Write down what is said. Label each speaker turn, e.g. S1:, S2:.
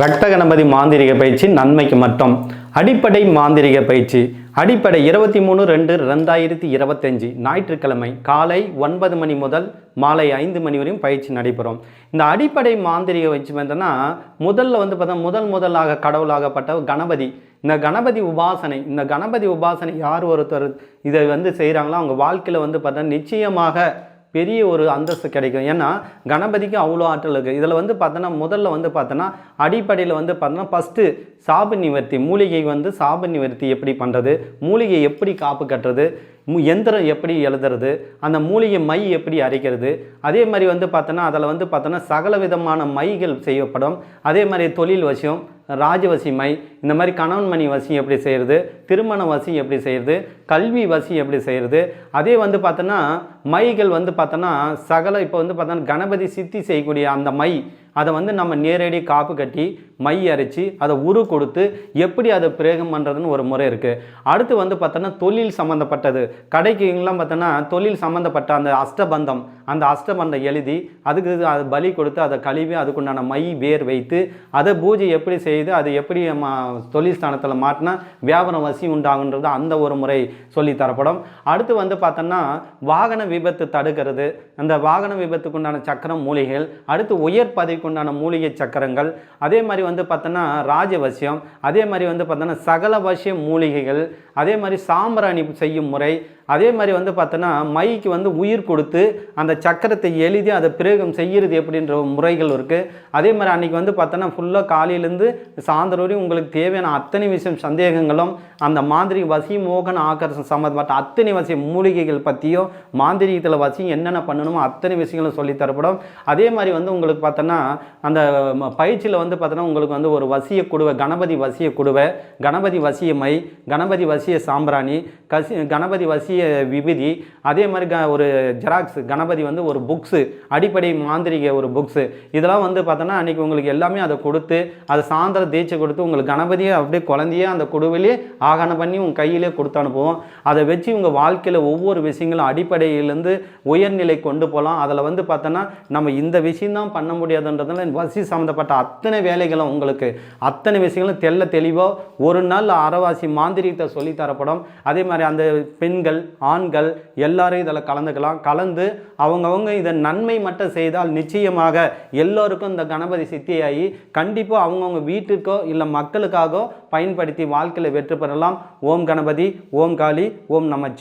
S1: ரத்த கணபதி மாந்திரிக பயிற்சி நன்மைக்கு மட்டும். அடிப்படை மாந்திரிக பயிற்சி. அடிப்படை இருபத்தி மூணு ரெண்டு ரெண்டாயிரத்தி இருபத்தஞ்சி ஞாயிற்றுக்கிழமை காலை ஒன்பது மணி முதல் மாலை ஐந்து மணி வரையும் பயிற்சி நடைபெறும். இந்த அடிப்படை மாந்திரிக பயிற்சி பார்த்தோன்னா முதல்ல வந்து பார்த்தா முதல் முதலாக கடவுளாகப்பட்ட கணபதி. இந்த கணபதி உபாசனை இந்த கணபதி உபாசனை யார் ஒருத்தர் இதை வந்து செய்கிறாங்களோ அவங்க வாழ்க்கையில் வந்து பார்த்தா நிச்சயமாக பெரிய ஒரு அந்தஸ்து கிடைக்கும். ஏன்னா கணபதிக்கு அவ்வளோ ஆற்றல் இருக்குது இதில் வந்து பார்த்தோன்னா முதல்ல வந்து பார்த்தோன்னா அடிப்படையில் வந்து பார்த்தோன்னா ஃபஸ்ட்டு சாப நிவர்த்தி மூலிகை வந்து சாப நிவர்த்தி எப்படி பண்ணுறது மூலிகை எப்படி காப்பு கட்டுறது எந்திரம் எப்படி எழுதுறது அந்த மூலிகை மை எப்படி அரைக்கிறது அதே மாதிரி வந்து பார்த்தோன்னா அதில் வந்து பார்த்தோன்னா சகல விதமான மைகள் செய்யப்படும். அதே மாதிரி தொழில் வசியம் ராஜவசி மை இந்த மாதிரி கணவன் மணி வசி எப்படி செய்கிறது திருமண வசி எப்படி செய்கிறது கல்வி வசி எப்படி செய்கிறது அதே வந்து பார்த்தோன்னா மைகள் வந்து பார்த்தோன்னா சகல இப்போ வந்து பார்த்தோன்னா கணபதி சித்தி செய்யக்கூடிய அந்த மை அதை வந்து நம்ம நேரடி காப்பு கட்டி மை அரைச்சி அதை உரு கொடுத்து எப்படி அதை பிரேகம் பண்ணுறதுன்னு ஒரு முறை இருக்குது அடுத்து வந்து பார்த்தோன்னா தொழில் சம்மந்தப்பட்டது கடைக்குலாம் பார்த்தோன்னா தொழில் சம்மந்தப்பட்ட அந்த அஷ்டபந்தம் அந்த அஷ்டபந்தம் எழுதி அதுக்கு அது பலி கொடுத்து அதை கழுவி அதுக்குண்டான மை வேர் வைத்து அதை பூஜை எப்படி செய்து அது எப்படி தொழில் ஸ்தானத்தில் மாட்டினா வியாபாரம் வசி உண்டாகுன்றது அந்த ஒரு முறை சொல்லி தரப்படும். அடுத்து வந்து பார்த்தோன்னா வாகன விபத்து தடுக்கிறது. அந்த வாகன விபத்துக்குண்டான சக்கரம் மூலிகைகள். அடுத்து உயர் பதவி பதவிக்குண்டான மூலிகை சக்கரங்கள் அதே மாதிரி வந்து பார்த்தோன்னா ராஜவசியம் அதே மாதிரி வந்து பார்த்தோன்னா சகல வசிய மூலிகைகள் அதே மாதிரி சாம்பிராணி செய்யும் முறை அதே மாதிரி வந்து பார்த்தோன்னா மைக்கு வந்து உயிர் கொடுத்து அந்த சக்கரத்தை எழுதி அதை பிரயோகம் செய்கிறது எப்படின்ற முறைகள் இருக்குது அதே மாதிரி அன்றைக்கி வந்து பார்த்தோன்னா ஃபுல்லாக காலையிலேருந்து சாயந்தரம் வரையும் உங்களுக்கு தேவையான அத்தனை விஷயம் சந்தேகங்களும் அந்த மாந்திரிக வசி மோகன ஆக்கர்ஷம் சம்மந்தப்பட்ட அத்தனை வசி மூலிகைகள் பற்றியும் மாந்திரிகத்தில் வசி என்னென்ன பண்ணணுமோ அத்தனை விஷயங்களும் சொல்லி தரப்படும். அதே மாதிரி வந்து உங்களுக்கு பார்த்தோன்னா அந்த பயிற்சியில் வந்து பார்த்தோன்னா உங்களுக்கு வந்து ஒரு வசிய குடுவை கணபதி வசிய குடுவை கணபதி வசிய மை கணபதி வசிய சாம்பிராணி கசி கணபதி வசிய விபூதி அதே மாதிரி க ஒரு ஜெராக்ஸ் கணபதி வந்து ஒரு புக்ஸு அடிப்படை மாந்திரிக ஒரு புக்ஸு. இதெல்லாம் வந்து பார்த்தோன்னா அன்றைக்கி உங்களுக்கு எல்லாமே அதை கொடுத்து அதை சாயந்தரம் தேய்ச்சி கொடுத்து உங்களுக்கு கணபதியை அப்படியே குழந்தையே அந்த குடுவிலே ஆகானம் பண்ணி உங்கள் கையிலே கொடுத்து அனுப்புவோம். அதை வச்சு உங்கள் வாழ்க்கையில் ஒவ்வொரு விஷயங்களும் அடிப்படையிலேருந்து உயர்நிலை கொண்டு போகலாம். அதில் வந்து பார்த்தோன்னா நம்ம இந்த விஷயம்தான் பண்ண முடியாதுன்றதுனால வசி சம்மந்தப்பட்ட அத்தனை வேலைகளும் உங்களுக்கு அத்தனை விஷயங்களும் தெள்ள தெளிவாக ஒரு நாள் அறவாசி மாந்திரிகத்தை சொல்லித்தரப்படும் அதே மாதிரி அந்த பெண்கள் ஆண்கள் எல்லாரும் இதில் கலந்துக்கலாம். கலந்து அவங்கவுங்க இதை நன்மை மட்டும் செய்தால் நிச்சயமாக எல்லோருக்கும் இந்த கணபதி சித்தியாகி கண்டிப்பாக அவங்கவுங்க வீட்டுக்கோ இல்லை மக்களுக்காக பயன்படுத்தி வாழ்க்கையில் வெற்றி பெறலாம். ஓம் கணபதி ஓம் காளி ஓம் நமச்சிவாய்